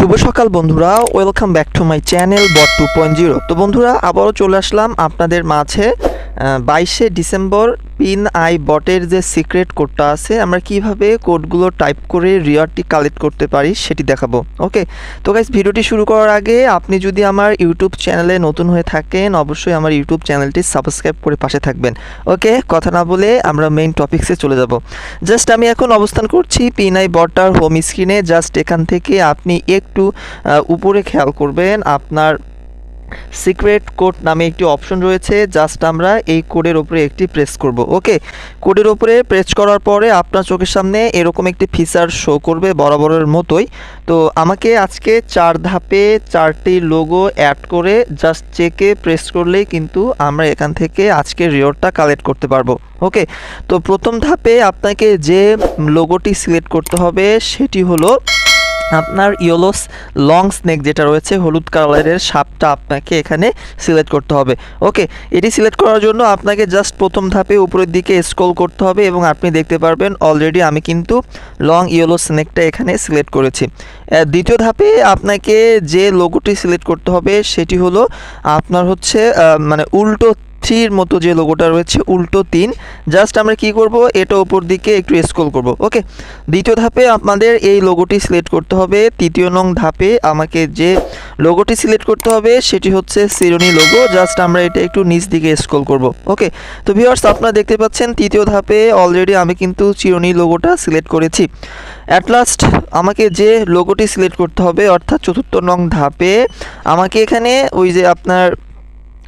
শুভ সকাল বন্ধুরা welcome back to my channel bot two point zero তো বন্ধুরা, আবারও চলে আসলাম আপনাদের মাঝে বাইশে ডিসেম্বর পিন আই বটের যে সিক্রেট কোডটা আছে, আমরা কীভাবে কোডগুলো টাইপ করে রিওয়ার্ডটি কালেক্ট করতে পারি সেটি দেখাবো। ওকে? তো গাইজ ভিডিওটি শুরু করার আগে আপনি যদি আমার ইউটিউব চ্যানেলে নতুন হয়ে থাকেন, অবশ্যই আমার ইউটিউব চ্যানেলটি সাবস্ক্রাইব করে পাশে থাকবেন। ওকে? কথা না বলে আমরা মেইন টপিক্সে চলে যাব। জাস্ট আমি এখন অবস্থান করছি পিনাই বটার হোম স্ক্রিনে জাস্ট এখান থেকে আপনি একটু উপরে খেয়াল করবেন, আপনার সিক্রেট কোড নামে একটি অপশন রয়েছে, জাস্ট আমরা এই কোডের উপরে একটি প্রেস করব, ওকে? কোডের উপরে প্রেস করার পরে আপনার চোখের সামনে এরকম একটি ফিচার শো করবে বরাবরের মতোই। তো আমাকে আজকে চার ধাপে চারটি লোগো অ্যাড করে জাস্ট চেকে প্রেস করলেই কিন্তু আমরা এখান থেকে আজকে রিওয়ার্ডটা কালেক্ট করতে পারব, ওকে? তো প্রথম ধাপে আপনাকে যে লোগোটি সিলেক্ট করতে হবে সেটি হলো আপনার ইয়েলোস লং স্নেক যেটা রয়েছে, হলুদ কালারের সাপটা আপনাকে এখানে সিলেক্ট করতে হবে। ওকে, এটি সিলেক্ট করার জন্য আপনাকে জাস্ট প্রথম ধাপে উপরের দিকে স্ক্রল করতে হবে এবং আপনি দেখতে পারবেন অলরেডি আমি কিন্তু লং ইয়েলো স্নেকটা এখানে সিলেক্ট করেছি। দ্বিতীয় ধাপে আপনাকে যে লোগোটি সিলেক্ট করতে হবে সেটি হলো আপনার হচ্ছে মানে উল্টো থ্রির মতো যে লোগোটা রয়েছে, উল্টো তিন। জাস্ট আমরা কি করব? এটা উপর দিকে একটু স্ক্রল করব ওকে দ্বিতীয় ধাপে আমাদের এই লোগোটি সিলেক্ট করতে হবে। তৃতীয় নং ধাপে আমাকে যে লোগোটি সিলেক্ট করতে হবে, সেটি হচ্ছে সিরোনি লোগো জাস্ট আমরা এটা একটু নিচ দিকে স্ক্রল করব ওকে তো ভিউয়ার্স আপনারা দেখতে পাচ্ছেন, তৃতীয় ধাপে অলরেডি আমি কিন্তু চিরনি লোগোটা সিলেক্ট করেছি। অ্যাট লাস্ট আমাকে যে লোগোটি সিলেক্ট করতে হবে, অর্থাৎ চতুর্থ নং ধাপে, আমাকে এখানে ওই যে আপনার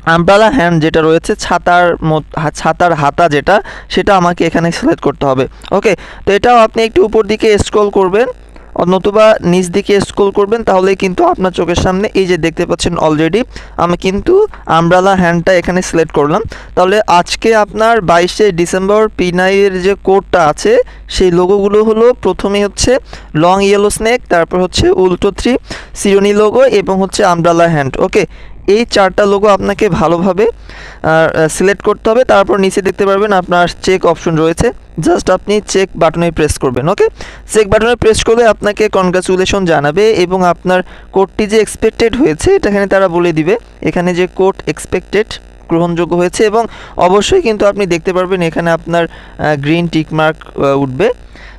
আমব্রালা হ্যান্ড যেটা রয়েছে, ছাতার মত- ছাতার হাতা যেটা, সেটা আমাকে এখানে সিলেক্ট করতে হবে। ওকে তো এটাও আপনি একটু উপর দিকে স্ক্রল করবেন, নতুবা নিচ দিকে স্ক্রল করবেন তাহলে কিন্তু আপনার চোখের সামনে এই যে দেখতে পাচ্ছেন অলরেডি আমি কিন্তু আমব্রালা হ্যান্ডটা এখানে সিলেক্ট করলাম। তাহলে আজকে আপনার বাইশে ডিসেম্বর পিনাইয়ের যে কোডটা আছে, সেই লোগোগুলো হলো প্রথমে হচ্ছে লং ইয়েলো স্নেক তারপর হচ্ছে উল্টো থ্রি সিরোনি লোগো এবং হচ্ছে আমব্রালা হ্যান্ড ওকে এই চারটা লোগো আপনাকে ভালোভাবে সিলেক্ট করতে হবে। তারপর নিচে দেখতে পারবেন আপনার চেক অপশন রয়েছে। জাস্ট আপনি চেক বাটনে প্রেস করবেন ওকে চেক বাটনে প্রেস করলে আপনাকে কনগ্রাচুলেশন জানাবে এবং আপনার কোডটি যে এক্সপেক্টেড হয়েছে, এটা এখানে তারা বলে দিবে। এখানে যে কোড এক্সপেক্টেড গ্রহণযোগ্য হয়েছে এবং অবশ্যই কিন্তু আপনি দেখতে পারবেন এখানে আপনার গ্রিন টিকমার্ক উঠবে।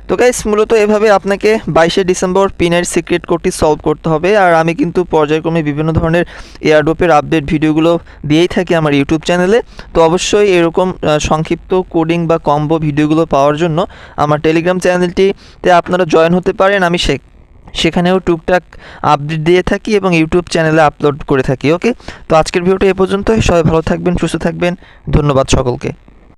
তো গাইস মূলত এভাবে আপনাকে বাইশে ডিসেম্বর পিনের সিক্রেট কোডটি সলভ করতে হবে। আর আমি কিন্তু পর্যায়ক্রমে বিভিন্ন ধরনের এয়ারডোপের আপডেট ভিডিওগুলো দিয়েই থাকি আমার ইউটিউব চ্যানেলে তো অবশ্যই এরকম সংক্ষিপ্ত কোডিং বা কম্বো ভিডিওগুলো পাওয়ার জন্য আমার টেলিগ্রাম চ্যানেলটিতে আপনারা জয়েন হতে পারেন। আমি সে, সেখানেও টুকটাক আপডেট দিয়ে থাকি এবং ইউটিউব চ্যানেলে আপলোড করে থাকি ওকে তো আজকের ভিডিওটা এ পর্যন্ত সবাই ভালো থাকবেন, সুস্থ থাকবেন। ধন্যবাদ সকলকে।